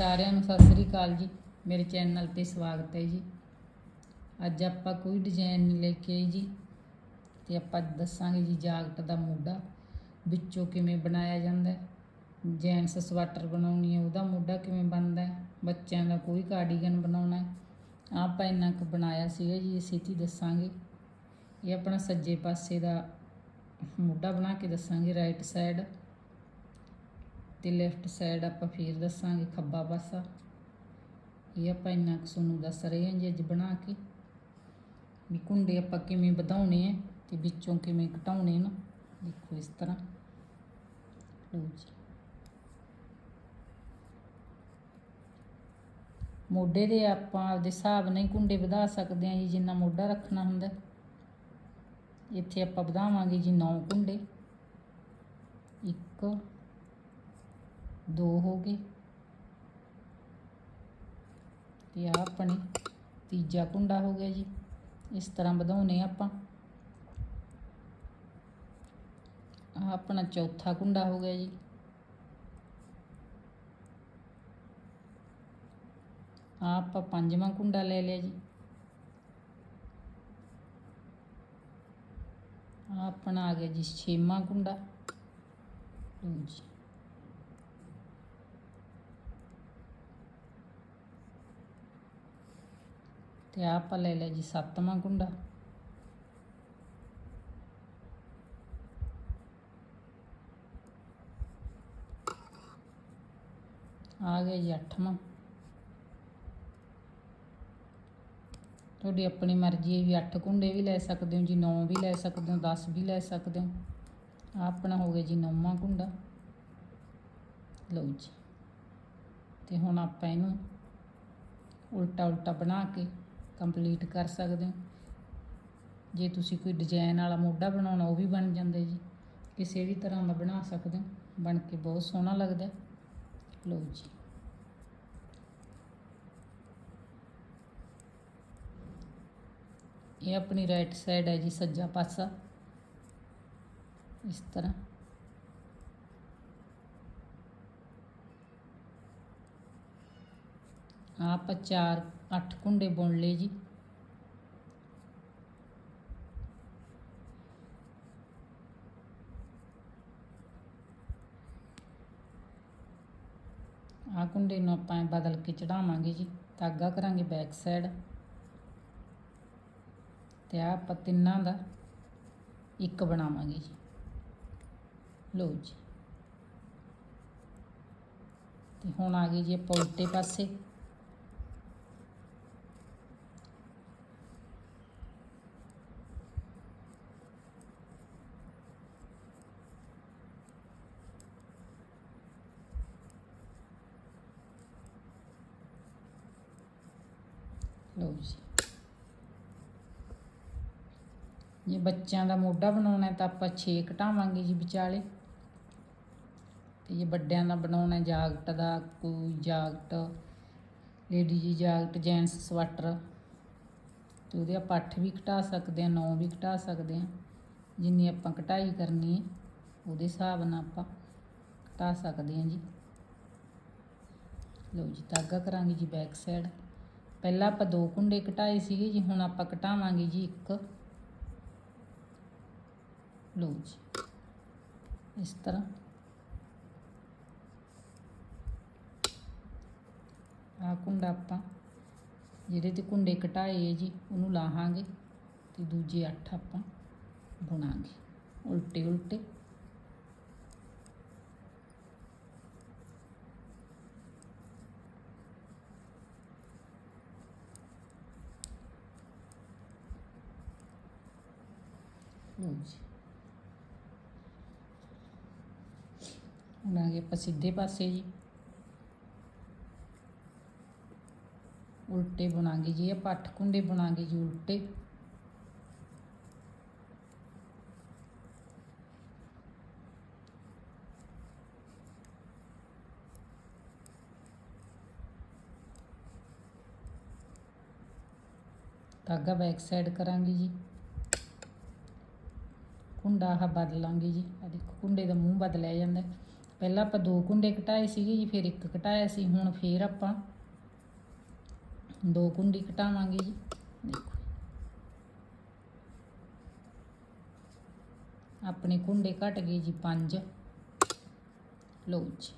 ਸਾਰਿਆਂ ਨੂੰ ਸਤਿ ਸ੍ਰੀ ਅਕਾਲ ਜੀ। ਮੇਰੇ ਚੈਨਲ ਤੇ ਸਵਾਗਤ ਹੈ ਜੀ। ਅੱਜ ਆਪਾਂ ਕੋਈ ਡਿਜ਼ਾਈਨ ਨਹੀਂ ਲੈ ਕੇ ਆਏ ਜੀ, ਤੇ ਆਪਾਂ ਦੱਸਾਂਗੇ ਜੀ ਜਾਕਟ ਦਾ ਮੋਢਾ, ਵਿੱਚੋਂ ਕਿਵੇਂ ਬਣਾਇਆ ਜਾਂਦਾ ਹੈ ਜੈਂਟਸ ਸਵਾਟਰ ਬਣਾਉਣੀ ਹੈ, ਉਹਦਾ ਮੋਢਾ ਕਿਵੇਂ ਬਣਦਾ ਹੈ, ਬੱਚਿਆਂ ਦਾ ਕੋਈ ਕਾਰਡੀਗਨ ਬਣਾਉਣਾ ਹੈ, ਆਪਾਂ ਇੰਨਾ ਕੁ ਬਣਾਇਆ ਸੀਗਾ ਜੀ, ਇਹ ਛੇਤੀ ਦੱਸਾਂਗੇ। ਇਹ ਆਪਣਾ ਸੱਜੇ ਪਾਸੇ ਦਾ ਮੋਢਾ ਬਣਾ ਕੇ ਦੱਸਾਂਗੇ ਰਾਈਟ ਸਾਈਡ ਤੇ ਲੈਫਟ ਸਾਈਡ ਆਪਾਂ ਫੇਰ ਦੱਸਾਂਗੇ ਖੱਬਾ ਪਾਸਾ। ਇਹ ਆਪਾਂ ਇੰਨਾ ਕੁ ਤੁਹਾਨੂੰ ਦੱਸ ਰਹੇ ਹਾਂ ਜੀ ਅੱਜ ਬਣਾ ਕੇ। ਵੀ ਕੁੰਡੇ ਆਪਾਂ ਕਿਵੇਂ ਵਧਾਉਣੇ ਆ ਤੇ ਵਿੱਚੋਂ ਕਿਵੇਂ ਘਟਾਉਣੇ ਨਾ। ਦੇਖੋ ਇਸ ਤਰ੍ਹਾਂ। ਲਓ ਜੀ। ਮੋਢੇ ਦੇ ਆਪਾਂ ਆਪਦੇ ਹਿਸਾਬ ਨਾਲ ਹੀ ਕੁੰਡੇ ਵਧਾ ਸਕਦੇ ਹਾਂ ਜੀ, ਜਿੰਨਾ ਮੋਢਾ ਰੱਖਣਾ ਹੁੰਦਾ। ਇੱਥੇ ਆਪਾਂ ਵਧਾਵਾਂਗੇ ਜੀ 9 ਕੁੰਡੇ। ਇੱਕ ਦੋ ਹੋ ਗਏ। ਤੇ ਆ ਆਪਣੇ ਤੀਜਾ ਕੁੰਡਾ ਹੋ ਗਿਆ ਜੀ। ਇਸ ਤਰ੍ਹਾਂ ਵਧਾਉਨੇ ਆਪਾਂ। ਆ ਆਪਣਾ ਚੌਥਾ ਕੁੰਡਾ ਹੋ ਗਿਆ ਜੀ। ਆ ਆਪਾਂ ਪੰਜਵਾਂ ਕੁੰਡਾ ਲੈ ਲਿਆ ਜੀ। ਆ ਆਪਣਾ ਆ ਗਿਆ ਜੀ ਛੇਵਾਂ ਕੁੰਡਾ। ਲਓ ਜੀ। ਤੇ ਆਹ ਆਪਾਂ ਲੈ ਲਿਆ ਜੀ ਸੱਤਵਾਂ ਕੁੰਡਾ। ਆ ਗਿਆ ਜੀ ਅੱਠਵਾਂ। ਤੁਹਾਡੀ ਆਪਣੀ ਮਰਜ਼ੀ ਹੈ ਵੀ 8 ਕੁੰਡੇ ਵੀ ਲੈ ਸਕਦੇ ਹੋ ਜੀ 9 ਵੀ ਲੈ ਸਕਦੇ ਹੋ 10 ਵੀ ਲੈ ਸਕਦੇ ਹੋ। ਆਹ ਆਪਣਾ ਹੋ ਗਿਆ ਜੀ ਨੌਵਾਂ ਕੁੰਡਾ। ਲਓ ਜੀ। ਤੇ ਹੁਣ ਆਪਾਂ ਇਹਨੂੰ ਉਲਟਾ ਉਲਟਾ ਬਣਾ ਕੇ ਕੰਪਲੀਟ ਕਰ ਸਕਦੇ ਹੋ। ਜੇ ਤੁਸੀਂ ਕੋਈ ਡਿਜ਼ਾਈਨ ਵਾਲਾ ਮੋਢਾ ਬਣਾਉਣਾ, ਉਹ ਵੀ ਬਣ ਜਾਂਦਾ ਜੀ। ਕਿਸੇ ਵੀ ਤਰ੍ਹਾਂ ਦਾ ਬਣਾ ਸਕਦੇ ਹੋ। ਬਣ ਕੇ ਬਹੁਤ ਸੋਹਣਾ ਲੱਗਦਾ। ਹੈ। ਲਓ ਜੀ। ਇਹ ਆਪਣੀ ਰਾਈਟ ਸਾਈਡ ਹੈ ਜੀ, ਸੱਜਾ ਪਾਸਾ। ਇਸ ਤਰ੍ਹਾਂ। ਆਹ ਆਪਾਂ ਚਾਰ ਅੱਠ ਕੁੰਡੇ ਬੁਣ ਲਏ ਜੀ। ਆਹ ਕੁੰਡੇ ਨੂੰ ਆਪਾਂ ਬਦਲ ਕੇ ਚੜਾਵਾਂਗੇ ਜੀ। ਧਾਗਾ ਕਰਾਂਗੇ ਬੈਕ ਸਾਈਡ ਤੇ ਆਹ ਆਪਾਂ ਤਿੰਨਾਂ ਦਾ ਇੱਕ ਬਣਾਵਾਂਗੇ ਜੀ। ਲਓ ਜੀ। ਤੇ ਹੁਣ ਆ ਗਈ ਜੀ ਆਪਾਂ ਉਲਟੇ ਪਾਸੇ ਲਓ ਜੀ ਜੇ ਬੱਚਿਆਂ ਦਾ ਮੋਢਾ ਬਣਾਉਣਾ ਤਾਂ ਆਪਾਂ 6 ਘਟਾਵਾਂਗੇ ਜੀ ਵਿਚਾਲੇ। ਤੇ ਜੇ ਵੱਡਿਆਂ ਦਾ ਬਣਾਉਣਾ ਜਾਗਟ ਦਾ, ਕੋਈ ਜਾਗਟ ਲੇਡੀ ਜੀ ਜਾਕਟ ਜੈਂਟਸ ਸਵੈਟਰ, ਤੇ ਉਹਦੇ ਆਪਾਂ 8 ਵੀ ਘਟਾ ਸਕਦੇ ਹਾਂ 9 ਵੀ ਘਟਾ ਸਕਦੇ ਹਾਂ। ਜਿੰਨੀ ਆਪਾਂ ਘਟਾਈ ਕਰਨੀ ਹੈ, ਉਹਦੇ ਹਿਸਾਬ ਨਾਲ ਆਪਾਂ ਘਟਾ ਸਕਦੇ ਹਾਂ ਜੀ। ਲਓ ਜੀ, ਧਾਗਾ ਕਰਾਂਗੇ ਜੀ ਬੈਕ ਸਾਈਡ। ਪਹਿਲਾਂ ਆਪਾਂ ਦੋ ਕੁੰਡੇ ਘਟਾਏ ਸੀਗੇ ਜੀ, ਹੁਣ ਆਪਾਂ ਘਟਾਵਾਂਗੇ ਜੀ ਇੱਕ। ਲੋ ਜੀ, ਇਸ ਤਰ੍ਹਾਂ। ਆ ਕੁੰਡਾ ਆਪਾਂ, ਜਿਹਦੇ ਤੇ ਕੁੰਡੇ ਘਟਾਏ ਜੀ, ਉਹਨੂੰ ਲਾਹਾਂਗੇ ਤੇ ਦੂਜੇ ਅੱਠ ਆਪਾਂ ਬੁਣਾਂਗੇ ਉਲਟੇ ਉਲਟੇ ਲਓ ਜੀ ਹੁਣ ਆ ਗਏ ਆਪਾਂ ਸਿੱਧੇ ਪਾਸੇ ਜੀ। ਉਲਟੇ ਬੁਣਾਂਗੇ ਜੀ, ਆਪਾਂ ਅੱਠ ਕੁੰਡੇ ਬੁਣਾਂਗੇ ਜੀ ਉਲਟੇ। ਧਾਗਾ ਬੈਕ ਸਾਈਡ ਕਰਾਂਗੇ ਜੀ। ਕੁੰਡਾ ਆਹ ਬਦਲਾਂਗੇ ਜੀ। ਆ ਦੇਖੋ, ਕੁੰਡੇ ਦਾ ਮੂੰਹ ਬਦਲਿਆ ਜਾਂਦਾ। ਪਹਿਲਾਂ ਆਪਾਂ ਦੋ ਕੁੰਡੇ ਘਟਾਏ ਸੀਗੇ ਜੀ, ਫਿਰ ਇੱਕ ਘਟਾਇਆ ਸੀ, ਹੁਣ ਫਿਰ ਆਪਾਂ ਦੋ ਕੁੰਡੀ ਘਟਾਵਾਂਗੇ ਜੀ। ਦੇਖੋ ਆਪਣੇ ਕੁੰਡੇ ਘਟ ਗਏ ਜੀ 5 ਲਓ ਜੀ।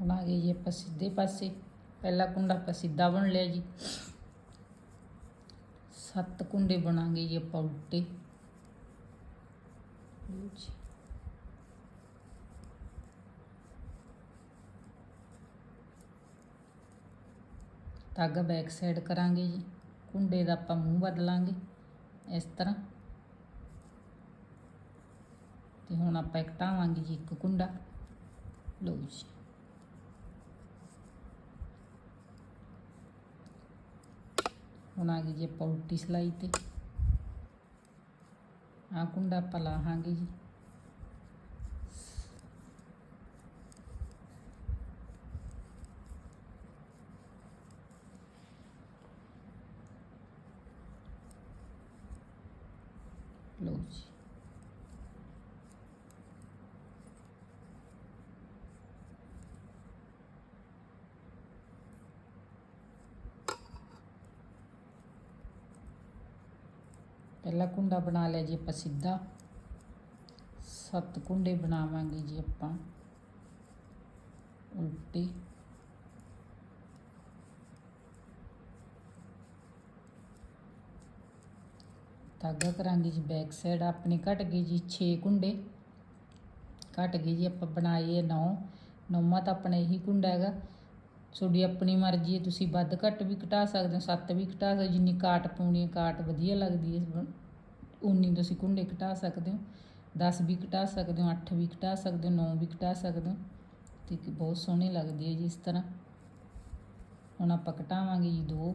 ਹੁਣ ਆ ਗਏ ਜੀ ਆਪਾਂ ਸਿੱਧੇ ਪਾਸੇ। ਪਹਿਲਾ ਕੁੰਡਾ ਆਪਾਂ ਸਿੱਧਾ ਬਣ ਲਿਆ ਜੀ। ਸੱਤ ਕੁੰਡੇ ਬਣਾਂਗੇ ਜੀ ਆਪਾਂ ਉਲਟੇ। ਲਓ ਜੀ। ਧਾਗਾ ਬੈਕ ਸਾਈਡ ਕਰਾਂਗੇ ਜੀ। ਕੁੰਡੇ ਦਾ ਆਪਾਂ ਮੂੰਹ ਬਦਲਾਂਗੇ ਇਸ ਤਰ੍ਹਾਂ। ਤੇ ਹੁਣ ਆਪਾਂ ਘਟਾਵਾਂਗੇ ਜੀ ਇੱਕ ਕੁੰਡਾ। ਲਓ ਜੀ। ਹੁਣ ਆ ਗਈ ਜੀ ਆਪਾਂ ਉਲਟੀ ਸਲਾਈ ਤੇ। ਆ ਕੁੰਡਾ ਆਪਾਂ ਲਾਹਾਂਗੇ ਜੀ। ਲਓ ਜੀ। ਪਹਿਲਾ ਕੁੰਡਾ ਬਣਾ ਲਿਆ ਜੀ ਆਪਾਂ ਸਿੱਧਾ। ਸੱਤ ਕੁੰਡੇ ਬਣਾਵਾਂਗੇ ਜੀ ਆਪਾਂ। ਉਲਟੇ। ਧਾਗਾ ਕਰਾਂਗੇ ਜੀ ਬੈਕ ਸਾਈਡ ਆਪਣੇ ਘਟ ਗਏ ਜੀ 6 ਕੁੰਡੇ। ਘਟ ਗਏ ਜੀ ਆਪਾਂ ਬਣਾਏ 9 ਨੌਵਾਂ ਤਾਂ ਆਪਣਾ ਇਹੀ ਕੁੰਡਾ ਹੈਗਾ। ਤੁਹਾਡੀ ਆਪਣੀ ਮਰਜ਼ੀ ਹੈ ਤੁਸੀਂ ਵੱਧ ਘੱਟ ਵੀ ਘਟਾ ਸਕਦੇ ਹੋ ਸੱਤ ਵੀ ਘਟਾ ਸਕਦੇ ਹੋ, ਜਿੰਨੀ ਕਾਟ ਪਾਉਣੀ ਹੈ ਕਾਟ ਵਧੀਆ ਲੱਗਦੀ ਹੈ ਉਨੀ ਤੁਸੀਂ ਕੁੰਡੇ ਘਟਾ ਸਕਦੇ ਹੋ 10 ਵੀ ਘਟਾ ਸਕਦੇ ਹੋ 8 ਵੀ ਘਟਾ ਸਕਦੇ ਹੋ 9 ਵੀ ਘਟਾ ਸਕਦੇ ਹੋ ਤੇ ਬਹੁਤ ਸੋਹਣੀ ਲੱਗਦੀ ਹੈ ਜੀ ਇਸ ਤਰ੍ਹਾਂ। ਹੁਣ ਆਪਾਂ ਘਟਾਵਾਂਗੇ ਜੀ ਦੋ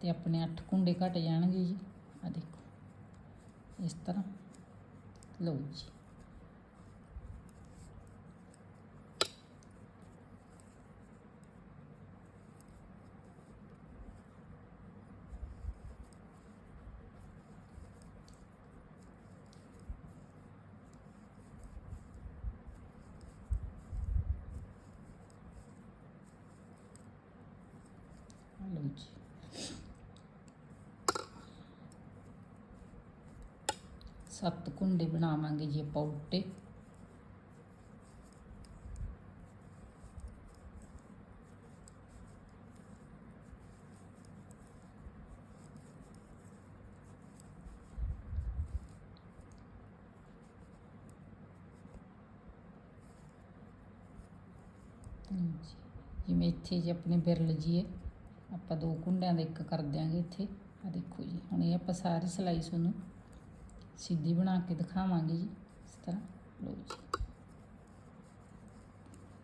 ਤੇ ਆਪਣੇ 8 ਕੁੰਡੇ ਘਟ ਜਾਣਗੇ ਜੀ। ਆ ਦੇਖੋ ਇਸ ਤਰ੍ਹਾਂ। ਲਓ ਜੀ। ਆਹ ਸੱਤ ਕੁੰਡੇ ਬਣਾਵਾਂਗੇ ਜੀ ਆਪਾਂ ਉਲਟੇ ਜਿਵੇਂ ਇੱਥੇ ਜੇ ਆਪਣੇ ਬਿਰਲ ਜੀ ਹੈ। ਆਪਾਂ ਦੋ ਕੁੰਡਿਆਂ ਦਾ ਇੱਕ ਕਰ ਦਿਆਂਗੇ ਇੱਥੇ। ਆ ਦੇਖੋ ਜੀ, ਹੁਣ ਇਹ ਆਪਾਂ ਸਾਰੀ ਸਲਾਈ ਤੁਹਾਨੂੰ ਸਿੱਧੀ ਬਣਾ ਕੇ ਦਿਖਾਵਾਂਗੇ ਜੀ, ਇਸ ਤਰ੍ਹਾਂ। ਲਓ ਜੀ।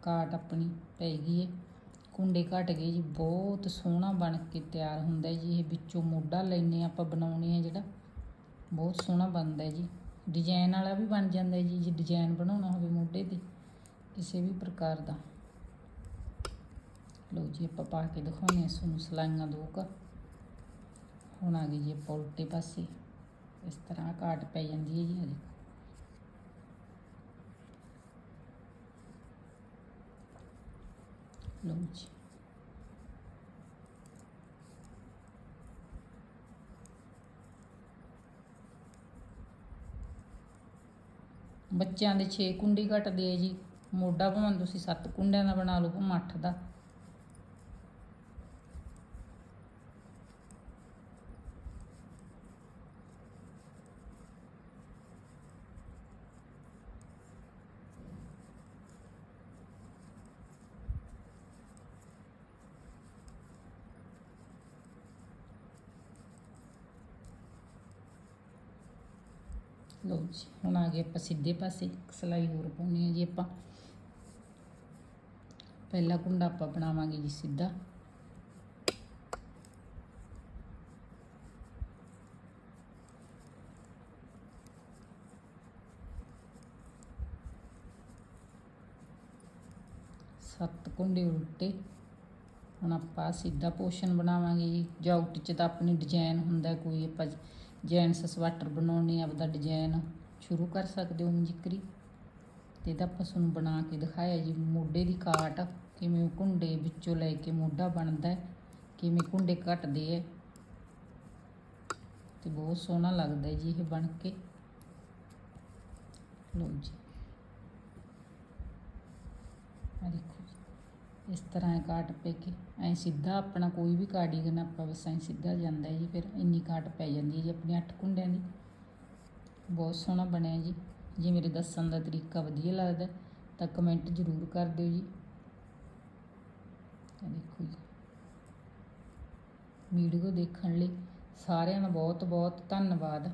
ਕਾਟ ਆਪਣੀ ਪੈ ਗਈ ਹੈ ਕੁੰਡੇ ਘਟ ਗਏ ਜੀ, ਬਹੁਤ ਸੋਹਣਾ ਬਣ ਕੇ ਤਿਆਰ ਹੁੰਦਾ ਜੀ। ਇਹ ਵਿੱਚੋਂ ਮੋਢਾ ਲੈਨੇ ਆਪਾਂ, ਬਣਾਉਣੇ ਆ ਜਿਹੜਾ। ਬਹੁਤ ਸੋਹਣਾ ਬਣਦਾ ਜੀ। ਡਿਜ਼ਾਈਨ ਵਾਲਾ ਵੀ ਬਣ ਜਾਂਦਾ ਜੀ, ਜੇ ਡਿਜ਼ਾਈਨ ਬਣਾਉਣਾ ਹੋਵੇ ਮੋਢੇ ਤੇ, ਕਿਸੇ ਵੀ ਪ੍ਰਕਾਰ ਦਾ। ਲਓ ਜੀ ਆਪਾਂ ਪਾ ਕੇ ਦਿਖਾਉਂਦੇ ਹਾਂ ਤੁਹਾਨੂੰ ਸਲਾਈਆਂ ਦੋ ਕੁ। ਹੁਣ ਆ ਗਈ ਜੀ ਆਪਾਂ ਉਲਟੇ ਪਾਸੇ। ਇਸ ਤਰ੍ਹਾਂ ਘਾਟ ਪੈ ਜਾਂਦੀ ਹੈ ਜੀ ਆ ਦੇਖੋ। ਲਓ ਜੀ। ਬੱਚਿਆਂ ਦੇ 6 ਕੁੰਡੀ ਘਟਦੇ ਆ ਜੀ। ਮੋਢਾ ਭਾਵੇਂ ਤੁਸੀਂ 7 ਕੁੰਡਿਆਂ ਦਾ ਬਣਾ ਲਓ ਭਾਵੇਂ 8 ਦਾ। ਲੋ ਜੀ, ਹੁਣ ਆ ਗਏ ਆਪਾਂ ਸਿੱਧੇ ਪਾਸੇ ਸਲਾਈ ਹੋਰ ਪਾਉਣੀ ਹੈ ਜੀ ਆਪਾਂ। ਪਹਿਲਾ ਕੁੰਡਾ ਆਪਾਂ ਬਣਾਵਾਂਗੇ ਜੀ ਸਿੱਧਾ। ਸੱਤ ਕੁੰਡੇ ਉਲਟੇ। ਹੁਣ ਆਪਾਂ ਸਿੱਧਾ ਪੋਸ਼ਨ ਬਣਾਵਾਂਗੇ ਜੀ। ਜਾਊਟ 'ਚ ਤਾਂ ਆਪਣੀ ਡਿਜ਼ਾਈਨ ਹੁੰਦਾ, ਕੋਈ ਆਪਾਂ ਜੈਂਟਸ ਸਵੈਟਰ ਬਣਾਉਣੇ, ਆਪਦਾ ਡਿਜ਼ਾਈਨ ਸ਼ੁਰੂ ਕਰ ਸਕਦੇ ਹੋ ਜਿਕਰੀ ਤੇ ਇਹਦਾ ਆਪਾਂ ਤੁਹਾਨੂੰ ਬਣਾ ਕੇ ਦਿਖਾਇਆ ਜੀ, ਮੋਢੇ ਦੀ ਕਾਟ ਕਿਵੇਂ ਕੁੰਡੇ ਵਿੱਚੋਂ ਲੈ ਕੇ ਮੋਢਾ ਬਣਦਾ ਹੈ, ਕਿਵੇਂ ਕੁੰਡੇ ਘਟਦੇ ਹੈ। ਤੇ ਬਹੁਤ ਸੋਹਣਾ ਲੱਗਦਾ ਜੀ ਇਹ ਬਣ ਕੇ। ਲਓ ਜੀ। ਆ ਦੇਖੋ। ਇਸ ਤਰ੍ਹਾਂ ਇਹ ਕਾਟ ਪੈ ਕੇ। ਐ ਸਿੱਧਾ ਆਪਣਾ ਕੋਈ ਵੀ ਕਾਰਡੀਗਨ ਆਪਾਂ ਬਸ ਐ ਸਿੱਧਾ ਜਾਂਦਾ ਜੀ, ਫਿਰ ਇੰਨੀ ਕਾਟ ਪੈ ਜਾਂਦੀ ਹੈ ਜੀ ਆਪਣੀ ਅੱਠ ਕੁੰਡਿਆਂ ਦੀ। ਬਹੁਤ ਸੋਹਣਾ ਬਣਿਆ ਜੀ। ਜੇ ਮੇਰੇ ਦੱਸਣ ਦਾ ਤਰੀਕਾ ਵਧੀਆ ਲੱਗਦਾ, ਤਾਂ ਕਮੈਂਟ ਜ਼ਰੂਰ ਕਰ ਦਿਓ ਜੀ। ਤਾਂ ਦੇਖੋ ਜੀ। ਵੀਡੀਓ ਦੇਖਣ ਲਈ ਸਾਰਿਆਂ ਦਾ ਬਹੁਤ ਬਹੁਤ ਧੰਨਵਾਦ।